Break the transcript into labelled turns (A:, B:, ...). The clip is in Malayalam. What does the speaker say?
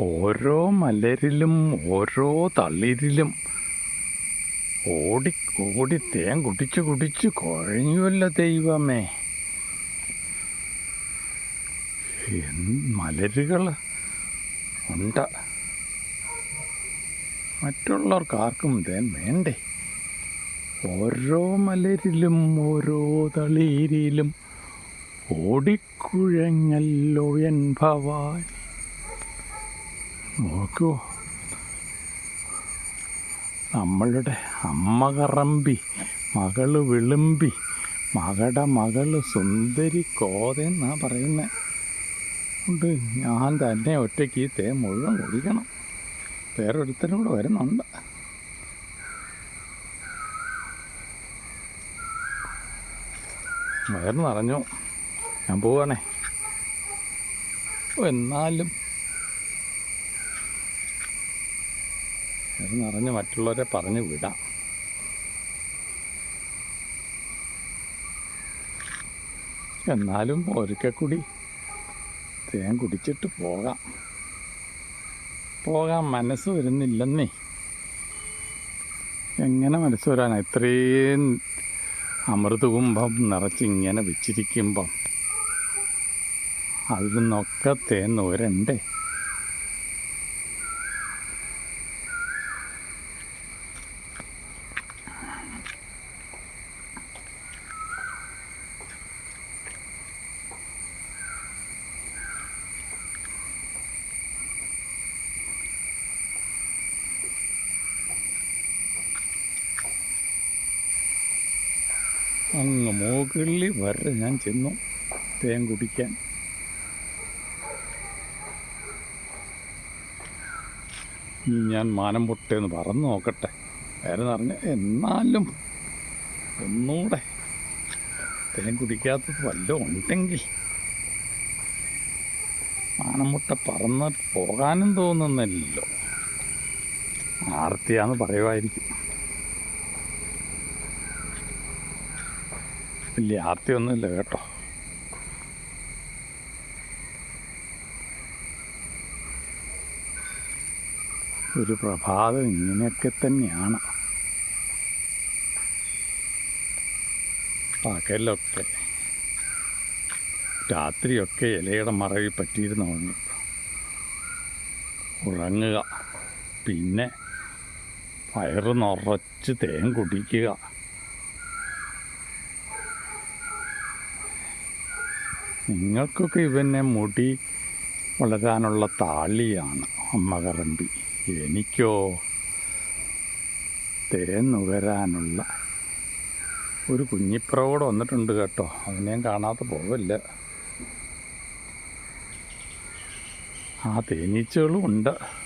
A: ഓരോ മലരിലും ഓരോ തളിരിലും. ഓടി ഓടി തേൻ കുടിച്ച് കുടിച്ച് കുഴഞ്ഞുവല്ല ദൈവമേ. മലരുകൾ ഉണ്ട്. മറ്റുള്ളവർക്ക് ആർക്കും തേൻ വേണ്ടേ? ഓരോ മലരിലും ഓരോ തളിരിലും ഓടിക്കുഴഞ്ഞല്ലോ എൻ ഭവാനി. നോക്കൂ. നമ്മളുടെ അമ്മ കറമ്പി മകൾ വിളുമ്പി മകട മകൾ സുന്ദരി കോതെന്നാ പറയുന്നത് ഉണ്ട് ഞാൻ തന്നെ ഒറ്റയ്ക്ക് ഈ തേ മുഴുവൻ കുടിക്കണം. വേറൊരുത്തരും കൂടെ വരുന്നുണ്ട്. വയറ് നിറഞ്ഞു. ഞാൻ പോവാണേ. എന്നാലും വയറ് നിറഞ്ഞ് മറ്റുള്ളവരെ പറഞ്ഞു വിടാം. എന്നാലും ഒരിക്കൽ കൂടി തേൻ കുടിച്ചിട്ട് പോകാം. പോകാൻ മനസ്സ് വരുന്നില്ലെന്നേ. എങ്ങനെ മനസ്സ് വരാനാ? ഇത്രയും അമൃതകുംഭം നിറച്ചിങ്ങനെ വെച്ചിരിക്കുമ്പം അതിൽ നിന്നൊക്കെ തേൻ നൂരണ്ടേ? അങ്ങ് മുകളിൽ വരെ ഞാൻ ചെന്നു തേൻ കുടിക്കാൻ. ഞാൻ മാനം പൊട്ടേന്ന് പറന്ന് നോക്കട്ടെ. വേറെ പറഞ്ഞ്? എന്നാലും ഒന്നുകൂടെ തേൻ കുടിക്കാത്തത് വല്ലതും ഉണ്ടെങ്കിൽ. മാനം മുട്ട പറന്ന് പോകാനും തോന്നുന്നില്ലല്ലോ. ആർത്തിയാന്ന് പറയുമായിരിക്കും വലിയ ആർത്തിയൊന്നുമില്ല കേട്ടോ. ഒരു പ്രഭാതം ഇങ്ങനെയൊക്കെ തന്നെയാണ്. പകലൊക്കെ രാത്രിയൊക്കെ ഇലയുടെ മറവിൽ പറ്റിയിരുന്നു ഉറങ്ങി. ഉറങ്ങുക. പിന്നെ വയറ് നിറച്ച് തേൻ കുടിക്കുക. നിങ്ങൾക്കൊക്കെ ഇവനെ മുടി വളരാനുള്ള താളിയാണ് അമ്മ കറമ്പി. എനിക്കോ തേൻ നുകരാനുള്ള ഒരു കുഞ്ഞിപ്രവോട് വന്നിട്ടുണ്ട് കേട്ടോ. അതിനെയും കാണാതെ പോവില്ല. ആ തേനീച്ചകളും ഉണ്ട്.